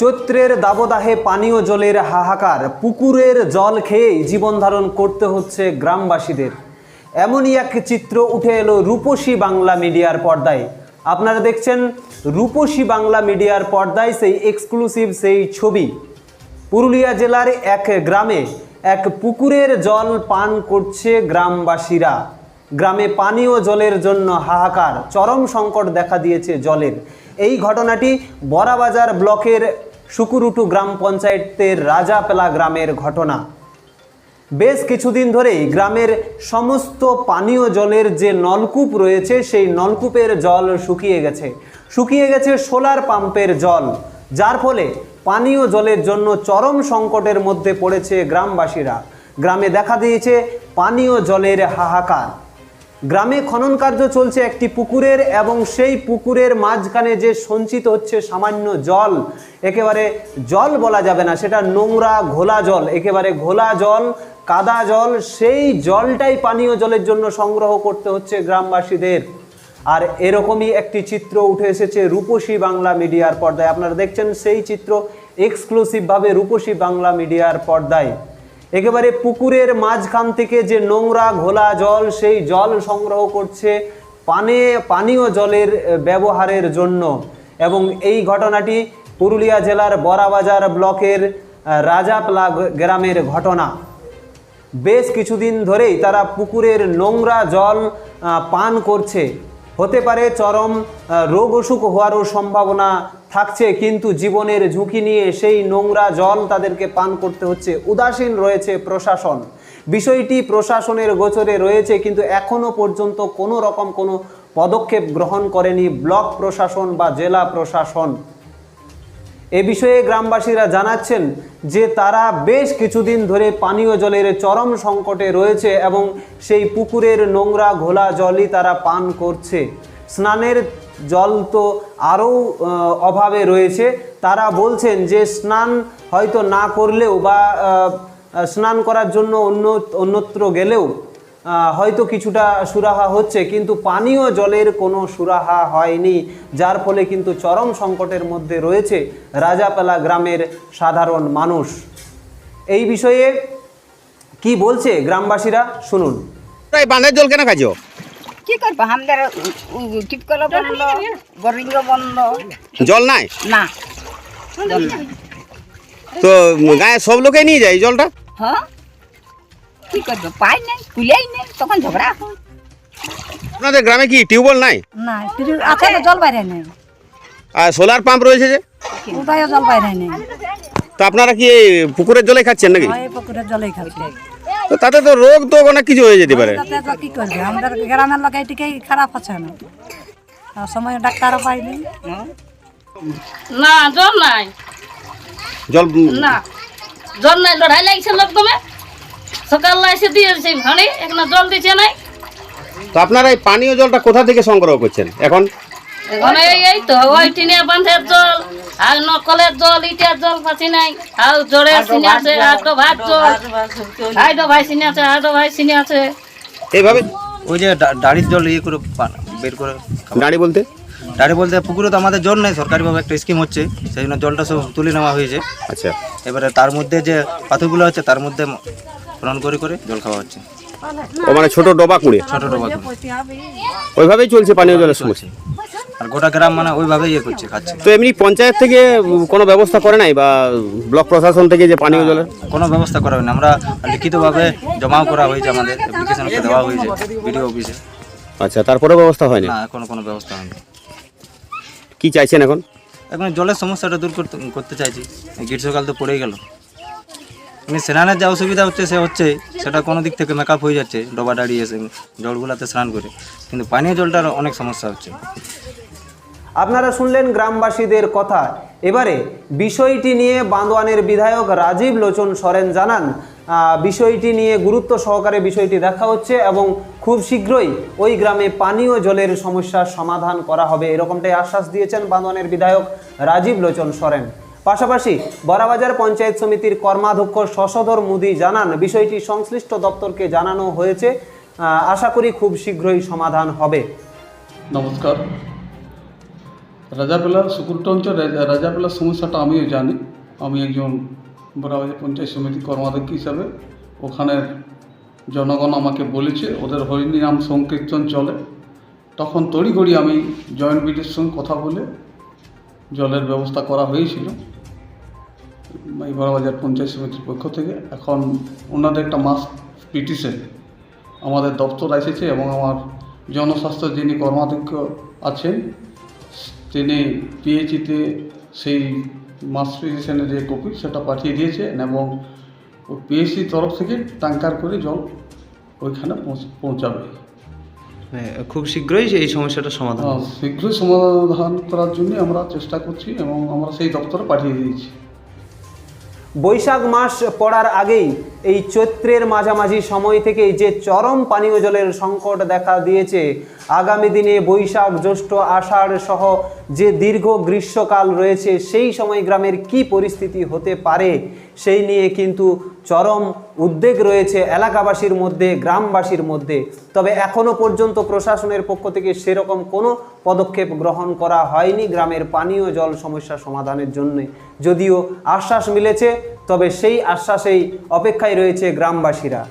চৈত্রের দাবদাহে পানীয় জলের হাহাকার, পুকুরের জল খেয়েই জীবন ধারণ করতে হচ্ছে গ্রামবাসীদের। এমনই এক চিত্র উঠে এলো রূপসী বাংলা মিডিয়ার পর্দায়। আপনারা দেখছেন রূপসী বাংলা মিডিয়ার পর্দায় সেই এক্সক্লুসিভ সেই ছবি। পুরুলিয়া জেলার এক গ্রামে এক পুকুরের জল পান করছে গ্রামবাসীরা। গ্রামে পানীয় জলের জন্য হাহাকার, চরম সংকট দেখা দিয়েছে জলের। এই ঘটনাটি বড়াবাজার ব্লকের সুকুরুটু গ্রাম পঞ্চায়েতের রাজাপেলা গ্রামের ঘটনা। বেশ কিছুদিন ধরেই গ্রামের সমস্ত পানীয় জলের যে নলকূপ রয়েছে, সেই নলকূপের জল শুকিয়ে গেছে। শুকিয়ে গেছে সোলার পাম্পের জল, যার ফলে পানীয় জলের জন্য চরম সংকটের মধ্যে পড়েছে গ্রামবাসীরা। গ্রামে দেখা দিয়েছে পানীয় জলের হাহাকার। গ্রামে খনন কার্য চলছে একটি পুকুরের এবং সেই পুকুরের মাঝখানে যে সঞ্চিত হচ্ছে সামান্য জল, একেবারে জল বলা যাবে না, সেটা নোংরা ঘোলা জল, একেবারে ঘোলা জল, কাদা জল, সেই জলটাই পানীয় জলের জন্য সংগ্রহ করতে হচ্ছে গ্রামবাসীদের। আর এরকমই একটি চিত্র উঠে এসেছে রূপসী বাংলা মিডিয়ার পর্দায়। আপনারা দেখছেন সেই চিত্র এক্সক্লুসিভভাবে রূপসী বাংলা মিডিয়ার পর্দায়। একেবারে পুকুরের মাঝখান থেকে যে নোংরা ঘোলা জল, সেই জল সংগ্রহ করছে পানে, পানীয় জলের ব্যবহারের জন্য। এবং এই ঘটনাটি পুরুলিয়া জেলার বড়াবাজার ব্লকের রাজাপলা গ্রামের ঘটনা। বেশ কিছুদিন ধরেই তারা পুকুরের নোংরা জল পান করছে। হতে পারে চরম রোগ অসুখ হওয়ারও সম্ভাবনা থাকছে, কিন্তু জীবনের ঝুঁকি নিয়ে সেই নোংরা জল তাদেরকে পান করতে হচ্ছে। উদাসীন রয়েছে প্রশাসন। বিষয়টি প্রশাসনের গোচরে রয়েছে, কিন্তু এখনও পর্যন্ত কোনো রকম কোনো পদক্ষেপ গ্রহণ করেনি ব্লক প্রশাসন বা জেলা প্রশাসন। এ বিষয়ে গ্রামবাসীরা জানাচ্ছেন যে তারা বেশ কিছুদিন ধরে পানীয় জলের চরম সংকটে রয়েছে এবং সেই পুকুরের নোংরা ঘোলা জলই তারা পান করছে। স্নানের জল তো আরও অভাবে রয়েছে। তারা বলছেন যে স্নান হয়তো না করলেও বা স্নান করার জন্য অন্য, অন্যত্র গেলেও হয়তো কিছুটা সুরাহা হচ্ছে, কিন্তু পানীয় জলের কোনো সুরাহা হয়নি, যার ফলে কিন্তু চরম সংকটের মধ্যে রয়েছে রাজাপালা গ্রামের সাধারণ মানুষ। এই বিষয়ে কি বলছে গ্রামবাসীরা? শুনুন। বাঁধের জল কেন খাইছো? কি করব? আমাদের টিপকল বন্ধ বোরিং বন্ধ। জল নাই? না। তো গায়ে সব লোকে নিয়ে যায় জলটা? হ্যাঁ? কি করব? পাই নাই কুলেই নেই তখন ঝগড়া হয়। আপনাদের গ্রামে কি টিউবওয়েল নাই? না আছে জল বাইরে নেই। আর সোলার পাম্প রয়েছে যে? ওটাও জল বাইরে নেই। তো আপনারা কি পুকুরের জলে খাচ্ছেন নাকি? পুকুরের জলেই খাচ্ছে। তো তাতে তো রোগ তো অনেক কিছু হয়ে যেতে পারে। তাতে তো কি করবে? আমাদের গ্রামের লোক এইটিকেই খারাপ আছে না। আর সময় ডাক্তারও পাইনি। না জল নাই। জল না। জল নাই লড়াই লাগছে লোক তুমি সকাল এসে দিয়েছে ভাড়ি এখনও জল দিচ্ছে নাই। তো আপনারা এই পানীয় জলটা কোথা থেকে সংগ্রহ করছেন? এখন এখন এই- তো ওই টিনিয়া বাঁধের জল আর নকলের জল ইটার জল পাচ্ছি নাই। আর সিনে আছে আর তো ভাত জল। হাই তো ভাই সিনে আছে আর তো ভাই সিনে আছে। এইভাবে ওই যে ডাড়ির জল ইয়ে করে বের করে দাঁড়ি বলতে? ডাড়ি বলতে পুকুরে তো আমাদের জল নেই সরকারিভাবে একটা স্কিম হচ্ছে সেই জন্য জলটা সব তুলে নেওয়া হয়েছে। আচ্ছা। এবারে তার মধ্যে যে পাথরগুলো আছে তার মধ্যে ফলন করে করে জল খাওয়া হচ্ছে। ও মানে ছোট ডবা কুড়ে? ছোট ডোবা করে। ওইভাবেই চলছে পানীয় জলের সমস্যা। আর গোটা গ্রাম মানে ওইভাবে ইয়ে করছে খাচ্ছে। তো এমনি পঞ্চায়েত থেকে কোনো ব্যবস্থা করে নাই বা ব্লক প্রশাসন থেকে যে পানীয় জলের? কোনো ব্যবস্থা করা হয়নি। আমরা লিখিতভাবে জমাও করা হয়েছে আমাদের অ্যাপ্লিকেশন দেওয়া হয়েছে বিডিও অফিসে। আচ্ছা তারপরে ব্যবস্থা হয়নি? না এখনও কোনো ব্যবস্থা হয়নি। কি চাইছেন এখন? এখন জলের সমস্যাটা দূর করতে করতে চাইছি। গ্রীষ্মকাল তো পড়েই গেল। এমনি স্নানের যে অসুবিধা হচ্ছে সে হচ্ছে সেটা কোনো দিক থেকে মেকআপ হয়ে যাচ্ছে ডোবা দাঁড়িয়ে এসে জলগুলাতে স্নান করে। কিন্তু পানীয় জলটার অনেক সমস্যা হচ্ছে। আপনারা শুনলেন গ্রামবাসীদের কথা। এবারে বিষয়টি নিয়ে বান্দোয়ানের বিধায়ক রাজীব লোচন সরেন জানান বিষয়টি নিয়ে গুরুত্ব সহকারে বিষয়টি দেখা হচ্ছে এবং খুব শীঘ্রই ওই গ্রামে পানীয় জলের সমস্যার সমাধান করা হবে এরকমটাই আশ্বাস দিয়েছেন বান্দোয়ানের বিধায়ক রাজীব লোচন সরেন। পাশাপাশি বড়াবাজার পঞ্চায়েত সমিতির কর্মাধ্যক্ষ শশধর মুদি জানান, বিষয়টি সংশ্লিষ্ট দপ্তরকে জানানো হয়েছে। আশা করি খুব শীঘ্রই সমাধান হবে। নমস্কার। অঞ্চল রাজা- রাজাপেলার সমস্যাটা আমিও জানি। আমি একজন বরাবাজার পঞ্চায়েত সমিতি কর্মাধ্যক্ষ হিসাবে ওখানের জনগণ আমাকে বলেছে, ওদের হরিণী নাম সংকীর্তন চলে। তখন তড়িঘড়ি আমি জয়েন্ট বিডির সঙ্গে কথা বলে জলের ব্যবস্থা করা হয়েছিল, এই বড়বাজার পঞ্চায়েত সমিতির পক্ষ থেকে। এখন ওনাদের একটা মাস পিটিশন আমাদের দপ্তর এসেছে এবং আমার জনস্বাস্থ্য যিনি কর্মাধ্যক্ষ আছেন তিনি পিএইচিতে সেই মাস পিটিশনের যে কপি সেটা পাঠিয়ে দিয়েছেন এবং পিএইচি তরফ থেকে ট্যাঙ্কার করে জল ওইখানে পৌঁছ- পৌঁছাবে। হ্যাঁ, খুব শীঘ্রই এই সমস্যাটা সমাধান শীঘ্রই সমাধান করার জন্য আমরা চেষ্টা করছি এবং আমরা সেই দপ্তরে পাঠিয়ে দিয়েছি। বৈশাখ মাস পড়ার আগেই এই চৈত্রের মাঝামাঝি সময় থেকেই যে চরম পানীয় জলের সংকট দেখা দিয়েছে আগামী দিনে বৈশাখ, জ্যৈষ্ঠ, আষাঢ় সহ যে দীর্ঘ গ্রীষ্মকাল রয়েছে, সেই সময় গ্রামের কি পরিস্থিতি হতে পারে, সেই নিয়ে কিন্তু চরম উদ্বেগ রয়েছে এলাকাবাসীর মধ্যে, গ্রামবাসীর মধ্যে। তবে এখনও পর্যন্ত প্রশাসনের পক্ষ থেকে সেরকম কোনো পদক্ষেপ গ্রহণ করা হয়নি গ্রামের পানীয় জল সমস্যা সমাধানের জন্য। যদিও আশ্বাস মিলেছে, তবে সেই আশ্বাসেই অপেক্ষায় রয়েছে গ্রামবাসীরা।